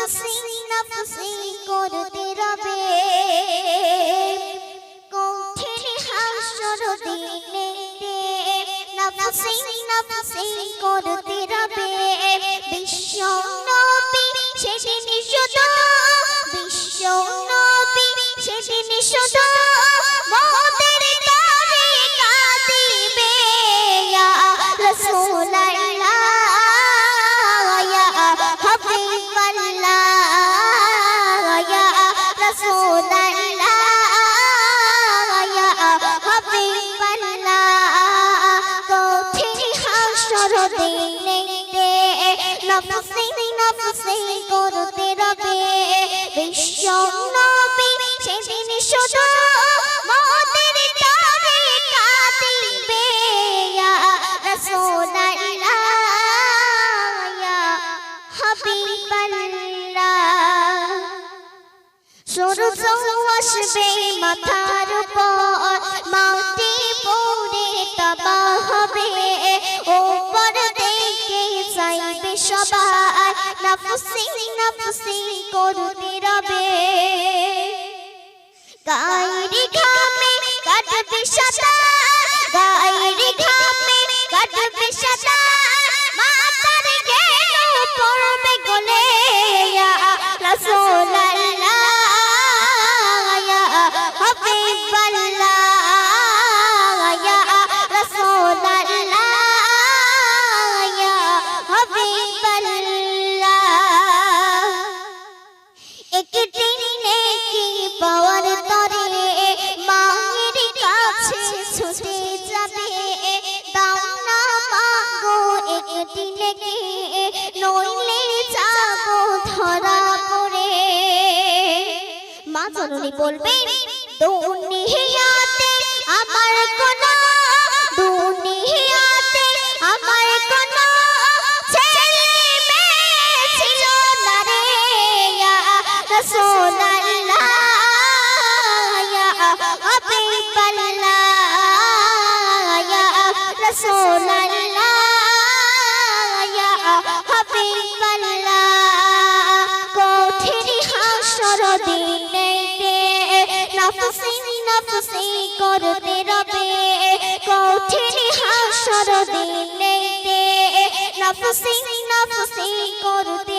নফসি নফসি করতে রবে। কঠিন হাসর দিনে নফসি নফসি করতে রবে। বিশ্ব হাসর দিনে নফসি নফসি করতে রবে। বিশ্ব নবী সেদিন শুধু মোদের তরে কাঁদিবে। ইয়া রাসূলুল্লাহ ইয়া হাবিবাল্লাহ সূর্য আসবে মাথার নফসি নফসি করতে রবে গায়ের ঘামে কাটবে সাদা জননী বলবেন দুনিয়াতে আমার কোনো, দুনিয়াতে আমার কোনো ছেলে মেয়ে ছিল না রে, ইয়া রাসূলুল্লাহ, ইয়া হাবিবাল্লাহ ইয়া রাসূলুল্লাহ। নফসি করতে রবে কঠিন হাসর দিনেতে নফসে নফসে করতে